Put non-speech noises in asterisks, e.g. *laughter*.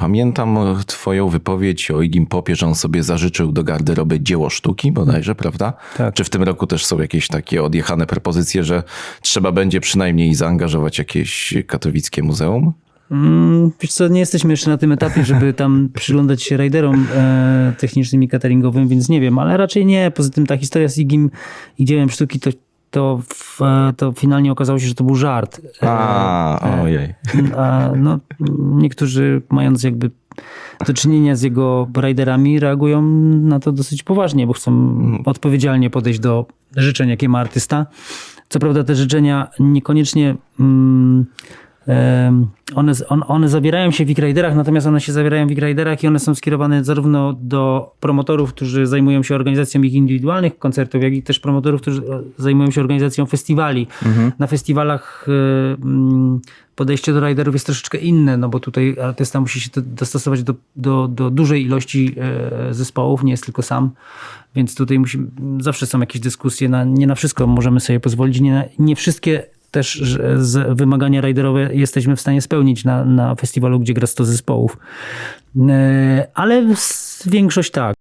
pamiętam twoją wypowiedź o Igim Popie, że on sobie zażyczył do garderoby dzieło sztuki bodajże, prawda? Tak. Czy w tym roku też są jakieś takie odjechane propozycje, że trzeba będzie przynajmniej zaangażować jakieś katowickie muzeum? Mm, Wiesz co, nie jesteśmy jeszcze na tym etapie, żeby *laughs* tam przyglądać się rajderom e, technicznym i cateringowym, więc nie wiem, ale raczej nie. Poza tym ta historia z Igim i dziełem sztuki to, to, w, e, to finalnie okazało się, że to był żart. E, A, ojej. A, no, niektórzy mając jakby do czynienia z jego rajderami reagują na to dosyć poważnie, bo chcą odpowiedzialnie podejść do życzeń, jakie ma artysta. Co prawda te życzenia niekoniecznie mm, one, on, one zawierają się w Riderach, natomiast one się zawierają w Riderach i one są skierowane zarówno do promotorów, którzy zajmują się organizacją ich indywidualnych koncertów, jak i też promotorów, którzy e, zajmują się organizacją festiwali. Na festiwalach e, mm, podejście do riderów jest troszeczkę inne, no bo tutaj artysta musi się do- dostosować do, do, do dużej ilości e, zespołów, nie jest tylko sam, więc tutaj musi, zawsze są jakieś dyskusje, na, nie na wszystko możemy sobie pozwolić, nie, na, nie wszystkie też wymagania riderowe jesteśmy w stanie spełnić na, na festiwalu, gdzie gra 100 zespołów. E, Ale większość tak.